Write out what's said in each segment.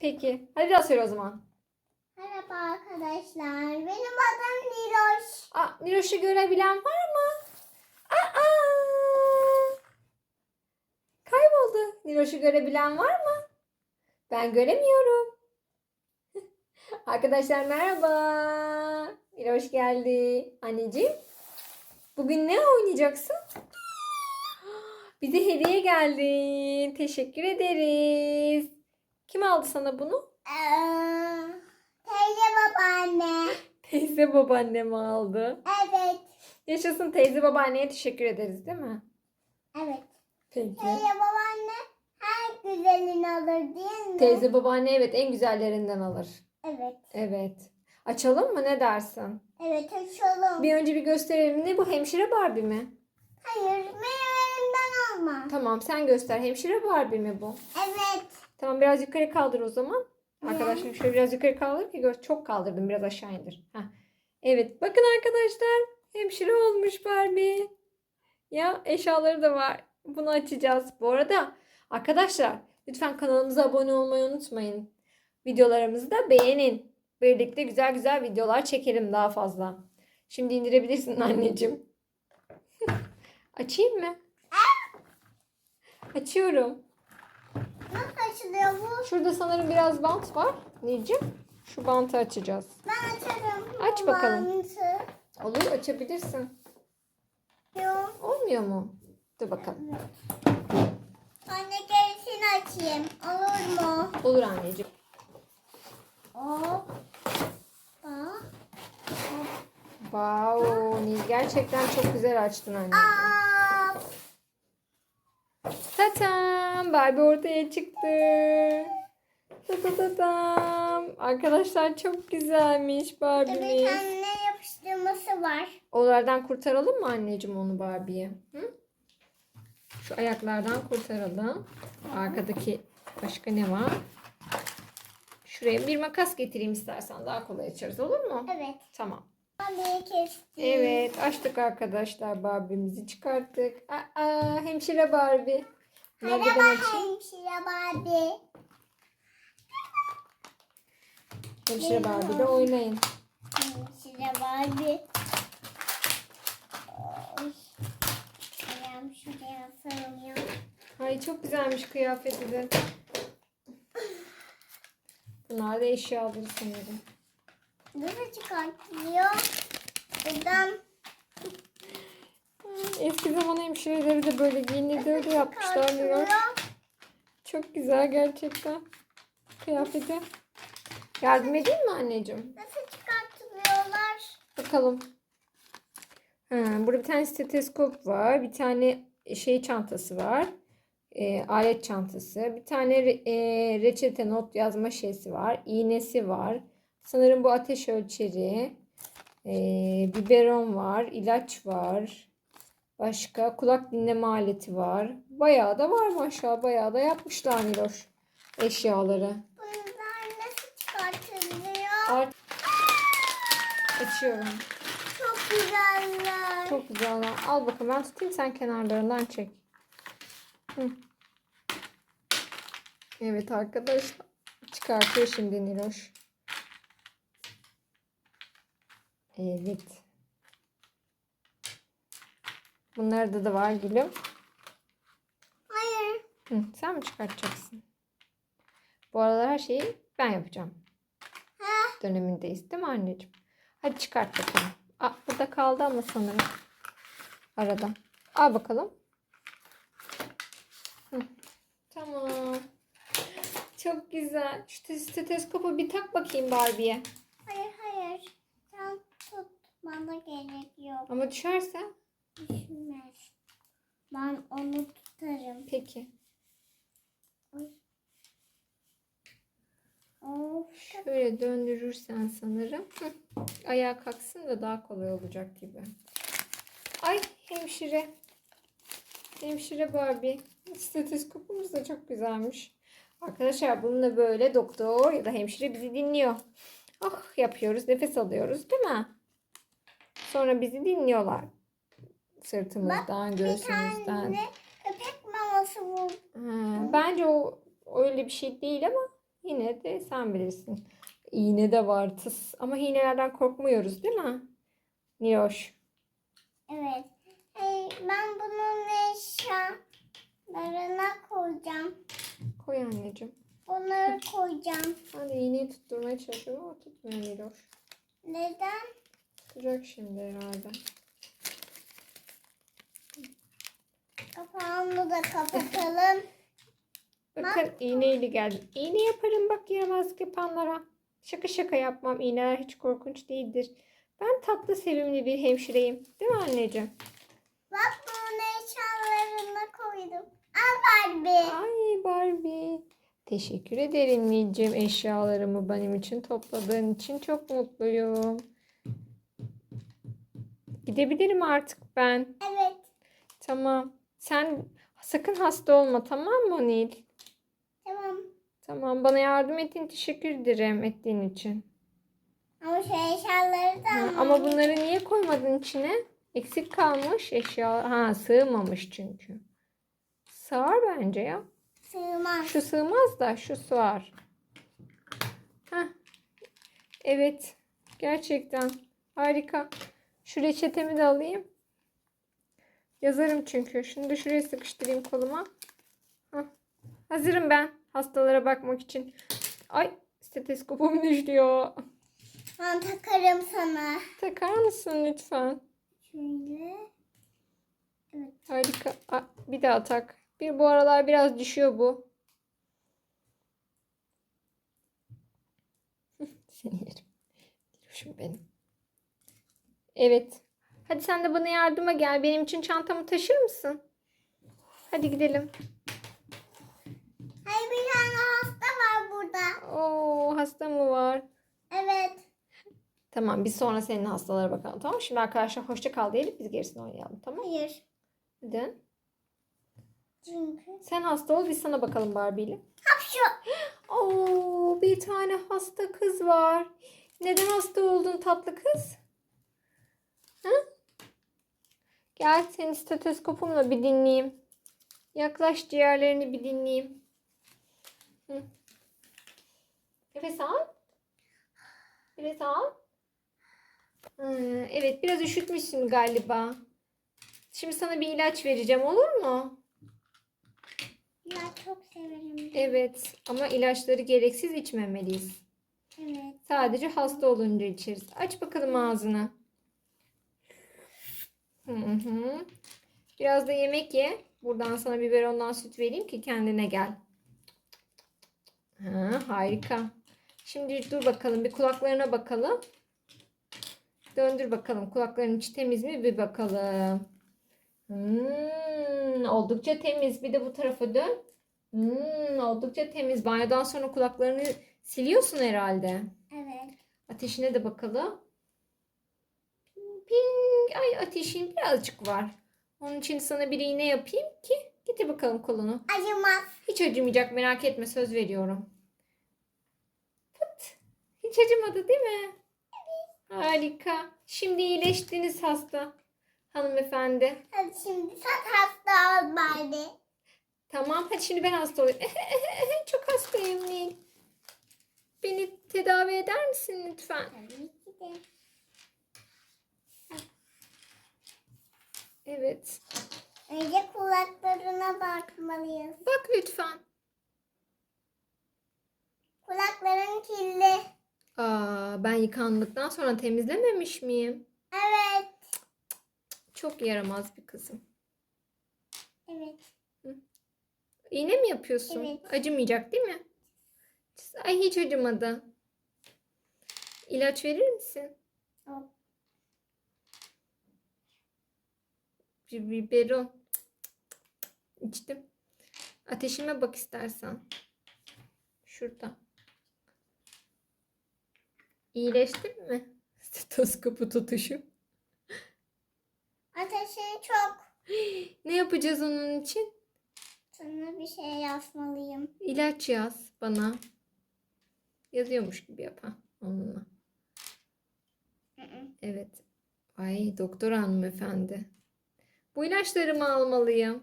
Peki. Hadi biraz söyle o zaman. Merhaba arkadaşlar. Benim adım Niloş. Aa, Niloş'u görebilen var mı? Aa! Kayboldu. Niloş'u görebilen var mı? Ben göremiyorum. Arkadaşlar merhaba. Niloş geldi. Anneciğim. Bugün ne oynayacaksın? Bize hediye geldi. Teşekkür ederiz. Kim aldı sana bunu? Ee, teyze babaanne. Teyze babaannem aldı. Evet. Yaşasın teyze babaanneye teşekkür ederiz değil mi? Evet. Peki. Teyze babaanne her güzelini alır değil mi? Teyze babaanne evet en güzellerinden alır. Evet. Evet. Açalım mı ne dersin? Evet açalım. Bir önce bir gösterelim. Ne bu hemşire Barbie mi? Hayır benim elimden alma. Tamam sen göster. Hemşire Barbie mi bu? Evet. Tamam biraz yukarı kaldır o zaman. Arkadaşlar şöyle biraz yukarı kaldır ki gör. Çok kaldırdım biraz aşağı indir. Heh. Evet bakın arkadaşlar. Hemşire olmuş Barbie. Ya eşyaları da var. Bunu açacağız. Bu arada arkadaşlar lütfen kanalımıza abone olmayı unutmayın. Videolarımızı da beğenin. Birlikte güzel güzel videolar çekelim daha fazla. Şimdi indirebilirsin anneciğim. Açayım mı? Açıyorum. Açılıyor bu? Şurada sanırım biraz bant var. Nilcim. Şu bantı açacağız. Ben açarım. Aç bakalım. Mantı. Olur açabilirsin. Yok. Olmuyor mu? Dur bakalım. Anne gerisini açayım. Olur mu? Olur anneciğim. Hop. Bak. Wow, Nil gerçekten çok güzel açtın anneciğim. Aa, Tatam, Barbie ortaya çıktı. Tatatam. Arkadaşlar çok güzelmiş bir Barbie'miz. tane yapıştırması var. Onlardan kurtaralım mı anneciğim onu Barbie'ye? Hı? Şu ayaklardan kurtaralım. Arkadaki başka ne var? Şuraya bir makas getireyim istersen daha kolay açarız olur mu? Evet. Tamam. Evet açtık arkadaşlar Barbie'mizi çıkarttık. Aa, hemşire Barbie. Merhaba hemşire Barbie. Hemşire Barbie ile oynayın. Hemşire Barbie. Ay çok güzelmiş kıyafeti de. Bunlar da eşyaları sanırım. Nasıl çıkartılıyor? Buradan Eski zaman hemşireleri de böyle giyinirdi öyle yapmışlar diyor. Çok güzel gerçekten. Kıyafeti. Yardım edeyim mi anneciğim? Nasıl çıkartılıyorlar? Bakalım. Ha, burada bir tane steteskop var. Bir tane şey çantası var. E, alet çantası. Bir tane re- e, reçete not yazma şeysi var. İğnesi var. Sanırım bu ateş ölçeri. E, biberon var. ilaç var. Başka kulak dinleme aleti var. Bayağı da var maşallah. Bayağı da yapmışlar Niloş eşyaları. Bunlar nasıl çıkartılıyor? Art- Açıyorum. Çok güzeller. Çok güzel. Al bakalım ben tutayım sen kenarlarından çek. Hı. Evet arkadaşlar. Çıkartıyor şimdi Niloş. Evet. Bunlarda da var gülüm. Hayır. Hı, sen mi çıkartacaksın? Bu aralar her şeyi ben yapacağım. Ha? Dönemindeyiz değil mi anneciğim? Hadi çıkart bakalım. Aa, burada kaldı ama sanırım. Arada. Al bakalım. Hı, Tamam. Çok güzel. Şu te- stetoskopu bir tak bakayım Barbie'ye. Hayır hayır. Sen tutmana gerek yok. Ama düşerse? Düşmez. Ben onu tutarım. Peki. Of. Şöyle döndürürsen sanırım. Hı, Ayağa kalksın da daha kolay olacak gibi. Ay hemşire. Hemşire Barbie. Stetoskopumuz da çok güzelmiş. Arkadaşlar bununla böyle doktor ya da hemşire bizi dinliyor. Ah yapıyoruz, nefes alıyoruz değil mi? Sonra bizi dinliyorlar. Sırtımızdan, Bir göğsümüzden. tane köpek maması bu. Ha, bence o öyle bir şey değil ama Yine de sen bilirsin. İğne de var tıs. Ama iğnelerden korkmuyoruz değil mi? Niloş. Evet. Hey, ben bunun eşyalarına koyacağım. Koy anneciğim. Bunları koyacağım. De iğneyi tutturmaya çalışıyorum ama tutmuyor Niloş. Neden? Tutacak şimdi herhalde. Kapağını da kapatalım. Bakın iğneyle geldim. İğne yaparım bak yaramazlık yapanlara. Şaka şaka yapmam. İğneler hiç korkunç değildir. Ben tatlı sevimli bir hemşireyim. Değil mi anneciğim? Bak bunun eşyalarına koydum. Al Barbie. Ay Barbie. Teşekkür ederim Nilcim. Eşyalarımı benim için topladığın için çok mutluyum. Gidebilirim artık ben. Evet. Tamam. Sen sakın hasta olma tamam mı Nil? Tamam. Tamam bana yardım ettiğin teşekkür ederim ettiğin için. Ama şu eşyaları da Ha, ama bunları niye koymadın içine? Eksik kalmış eşya. Ha sığmamış çünkü. Sığar bence ya. sığmaz. Şu sığmaz da şu sığar. Heh. Evet. Gerçekten harika. Şu reçetemi de alayım. Yazarım çünkü. Şunu da şuraya sıkıştırayım koluma. Heh. Hazırım ben hastalara bakmak için. Ay steteskopum düşüyor. Ben takarım sana. Takar mısın lütfen? Şöyle. Evet. Harika. Aa, bir daha tak. Bir bu aralar biraz düşüyor bu. Seni yerim. Diloşum benim. Evet. Hadi sen de bana yardıma gel. Benim için çantamı taşır mısın? Hadi gidelim. Hayır bir tane hasta var burada. Oo hasta mı var? Evet. Tamam biz sonra senin hastalara bakalım tamam mı? Şimdi arkadaşlar hoşça kal diyelim biz gerisini oynayalım tamam mı? Hayır. Neden? Çünkü. Sen hasta ol biz sana bakalım Barbie ile. Hapşu. Oo, bir tane hasta kız var. Neden hasta oldun tatlı kız? Hı? Gel seni stetoskopumla bir dinleyeyim. Yaklaş ciğerlerini bir dinleyeyim. Hı. Nefes al. Nefes al. Hı, evet biraz üşütmüşsün galiba. Şimdi sana bir ilaç vereceğim olur mu? Ya çok severim. Evet ama ilaçları gereksiz içmemeliyiz. Evet. Sadece hasta olunca içeriz. Aç bakalım ağzını. Hı hı. Biraz da yemek ye. Buradan sana biberondan süt vereyim ki kendine gel. Ha, harika. Şimdi dur bakalım bir kulaklarına bakalım. Döndür bakalım kulakların içi temiz mi bir bakalım. Hmm, oldukça temiz. Bir de bu tarafa dön. Hmm, oldukça temiz. Banyodan sonra kulaklarını siliyorsun herhalde. Evet. Ateşine de bakalım. Ping. Ay ateşin birazcık var. Onun için sana bir iğne yapayım ki getir bakalım kolunu. Acımaz. Hiç acımayacak merak etme söz veriyorum. Pıt. Hiç acımadı değil mi? Harika. Şimdi iyileştiniz hasta. Hanımefendi. Hadi şimdi sen hasta ol. Tamam hadi şimdi ben hasta olayım. Çok hastayım Nil. Beni tedavi eder misin lütfen? Tabii ki de. Evet. Önce kulaklarına bakmalıyız. Bak lütfen. Kulakların kirli. Aa, ben yıkandıktan sonra temizlememiş miyim? Evet. Çok yaramaz bir kızım. Evet. İğne mi yapıyorsun? Evet. Acımayacak değil mi? Ay hiç acımadı. İlaç verir misin? Yok. Bir biberon. İçtim. Ateşime bak istersen. Şurada. İyileştin mi? Stetoskopu tutuşu. Ateşin çok. Ne yapacağız onun için? Sana bir şey yazmalıyım. İlaç yaz bana. Yazıyormuş gibi yap ha onunla. Evet. Ay doktor hanımefendi. Bu ilaçları mı almalıyım?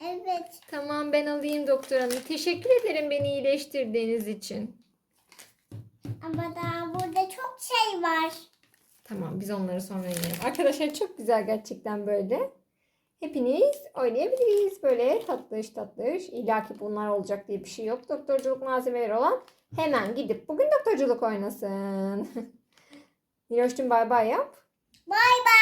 Evet. Tamam ben alayım doktor hanım. Teşekkür ederim beni iyileştirdiğiniz için. Ama daha burada çok şey var. Tamam biz onları sonra oynayalım. Arkadaşlar çok güzel gerçekten böyle. Hepiniz oynayabiliriz. Böyle tatlış tatlış. İlla ki bunlar olacak diye bir şey yok. Doktorculuk malzemeleri olan hemen gidip bugün doktorculuk oynasın. Niloş'cum bay bay yap. Bay bay.